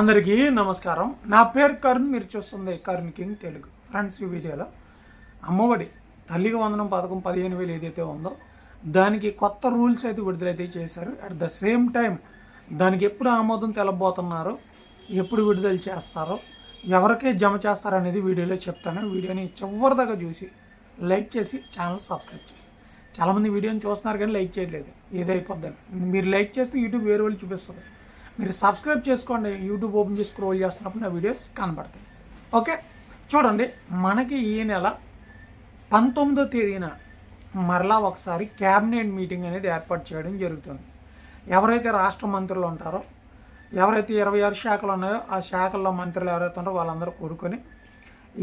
అందరికీ నమస్కారం. నా పేరు కరుణ్ మీరు చూస్తుంది కరుణ్ కింగ్ తెలుగు. ఫ్రెండ్స్ ఈ వీడియోలో అమ్మఒడి తల్లికి వందనం పథకం పదిహేను వేలు ఏదైతే ఉందో దానికి కొత్త రూల్స్ అయితే విడుదలైతే చేశారు. అట్ ద సేమ్ టైం దానికి ఎప్పుడు ఆమోదం తెలబోతున్నారో ఎప్పుడు విడుదల చేస్తారో ఎవరికే జమ చేస్తారనేది వీడియోలో చెప్తాను. వీడియోని చివరిదాకా చూసి లైక్ చేసి ఛానల్ సబ్స్క్రైబ్ చేయండి. చాలామంది వీడియోని చూస్తున్నారు కానీ లైక్ చేయట్లేదు. ఏదైపోద్దని. మీరు లైక్ చేస్తే యూట్యూబ్ వేరే వాళ్ళు చూపిస్తుంది. మీరు సబ్స్క్రైబ్ చేసుకోండి. యూట్యూబ్ ఓపెన్ చేసి స్క్రోల్ చేస్తున్నప్పుడు నా వీడియోస్ కనబడతాయి. ఓకే? చూడండి. మనకి ఈ నెల పంతొమ్మిదో తేదీన మరలా ఒకసారి క్యాబినెట్ మీటింగ్ అనేది ఏర్పాటు చేయడం జరుగుతుంది. ఎవరైతే రాష్ట్ర మంత్రులు ఉంటారో ఎవరైతే ఇరవై ఆరు శాఖలు ఉన్నాయో ఆ శాఖల్లో మంత్రులు ఎవరైతే ఉన్నారో వాళ్ళందరూ కూడుకొని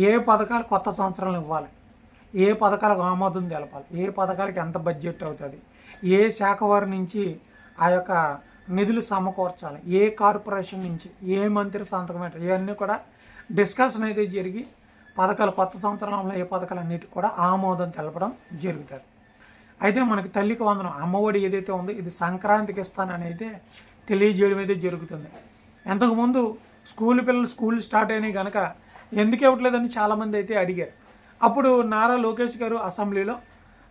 ఏ పథకాలు కొత్త సంవత్సరాలు ఇవ్వాలి? ఏ పథకాలకు ఆమోదం తెలపాలి? ఏ పథకాలకి ఎంత బడ్జెట్ అవుతుంది? ఏ శాఖ వారి నుంచి ఆ యొక్క నిధులు సమకూర్చాలి. ఏ కార్పొరేషన్ నుంచి ఏ మంత్రి సంతకం పెట్టాలి ఇవన్నీ కూడా డిస్కషన్ అయితే జరిగి పథకాలు కొత్త సంవత్సరంలో ఏ పథకాలు అన్నిటికి కూడా ఆమోదం తెలపడం జరుగుతుంది. అయితే మనకి తల్లికి వందనం అమ్మఒడి ఏదైతే ఉందో ఇది సంక్రాంతికి ఇస్తానని అయితే తెలియజేయడం అయితే జరుగుతుంది. ఎంతకుముందు స్కూల్ పిల్లలు స్కూల్ స్టార్ట్ అయినాయి కనుక ఎందుకు ఇవ్వట్లేదని చాలామంది అయితే అడిగారు. అప్పుడు నారా లోకేష్ గారు అసెంబ్లీలో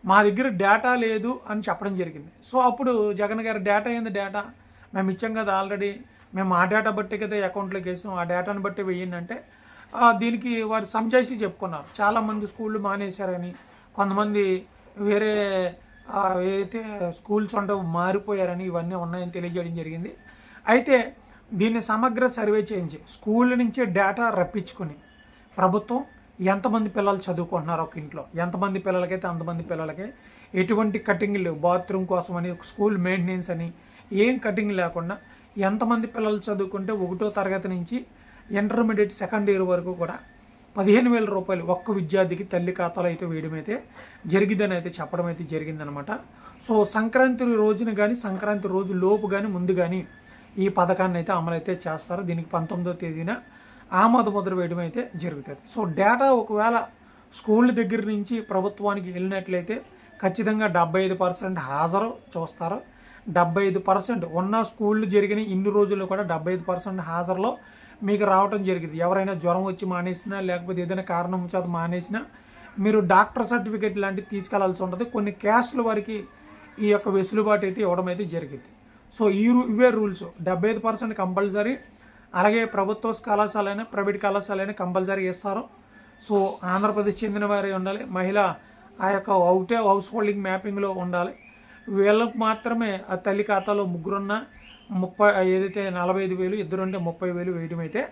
మా దగ్గర డేటా లేదు అని చెప్పడం జరిగింది. సో అప్పుడు జగన్ గారు డేటా ఏంది? డేటా? మేము ఇచ్చాం కదా ఆల్రెడీ. మేము ఆ డేటా బట్టి కదా అకౌంట్లోకి వేసాం. ఆ డేటాను బట్టి వెయ్యండి అంటే దీనికి వారు సంజాయిసి చెప్పుకున్నారు. చాలామంది స్కూళ్ళు మానేశారని కొంతమంది వేరే ఏదైతే స్కూల్స్ ఉండవు మారిపోయారని ఇవన్నీ ఉన్నాయని తెలియజేయడం జరిగింది. అయితే దీన్ని సమగ్ర సర్వే చేయించి స్కూల్ నుంచే డేటా రప్పించుకొని ప్రభుత్వం ఎంతమంది పిల్లలు చదువుకుంటున్నారు ఒక ఇంట్లో? ఎంతమంది పిల్లలకైతే అంతమంది పిల్లలకి ఎటువంటి కటింగ్లు బాత్రూమ్ కోసం అని స్కూల్ మెయింటెనెన్స్ అని ఏం కటింగ్ లేకుండా ఎంతమంది పిల్లలు చదువుకుంటే ఒకటో తరగతి నుంచి ఇంటర్మీడియట్ సెకండ్ ఇయర్ వరకు కూడా పదిహేను వేల రూపాయలు ఒక్క విద్యార్థికి తల్లి ఖాతాలో అయితే వేయడం అయితే జరిగిందని అయితే చెప్పడం అయితే జరిగిందనమాట. సో సంక్రాంతి రోజున కానీ సంక్రాంతి రోజు లోపు కానీ ముందు కానీ ఈ పథకాన్ని అయితే అమలైతే చేస్తారు. దీనికి పంతొమ్మిదో తేదీన ఆమోద ముద్ర వేయడం అయితే జరుగుతుంది. సో డేటా ఒకవేళ స్కూల్ దగ్గర నుంచి ప్రభుత్వానికి వెళ్ళినట్లయితే ఖచ్చితంగా డెబ్బై ఐదు పర్సెంట్ హాజరు చూస్తారు. డెబ్బై ఐదు పర్సెంట్. ఉన్న స్కూళ్ళు జరిగిన ఇన్ని రోజుల్లో కూడా డెబ్బై ఐదు పర్సెంట్ హాజరులో మీకు రావటం జరిగింది. ఎవరైనా జ్వరం వచ్చి మానేసినా లేకపోతే ఏదైనా కారణం చేత మానేసినా మీరు డాక్టర్ సర్టిఫికేట్ లాంటివి తీసుకెళ్ళాల్సి ఉంటుంది. కొన్ని క్యాస్ట్ల వారికి ఈ యొక్క వెసులుబాటు అయితే ఇవ్వడం అయితే జరిగింది. సో ఈ రూ ఇవే రూల్స్. డెబ్బై ఐదు పర్సెంట్ కంపల్సరీ. అలాగే ప్రభుత్వ కళాశాలైనా ప్రైవేట్ కళాశాలైనా కంపల్సరీ ఇస్తారు. సో ఆంధ్రప్రదేశ్ చెందిన వారే ఉండాలి. మహిళ ఆ యొక్క అవుటే హౌస్ హోల్డింగ్ మ్యాపింగ్లో ఉండాలి. వీళ్ళకు మాత్రమే ఆ తల్లి ఖాతాలో ముగ్గురున్న ముప్పై ఏదైతే నలభై ఐదు వేలు ఇద్దరుంటే ముప్పై వేలు వేయడం అయితే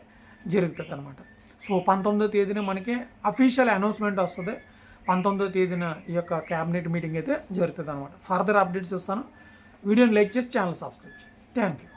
జరుగుతుంది అనమాట సో పంతొమ్మిదో తేదీన మనకి అఫీషియల్ అనౌన్స్మెంట్ వస్తుంది. పంతొమ్మిదో తేదీన ఈ యొక్క క్యాబినెట్ మీటింగ్ అయితే జరుగుతుంది అనమాట ఫర్దర్ అప్డేట్స్ ఇస్తాను. వీడియోని లైక్ చేసి ఛానల్ సబ్స్క్రైబ్ చేయండి. Thank you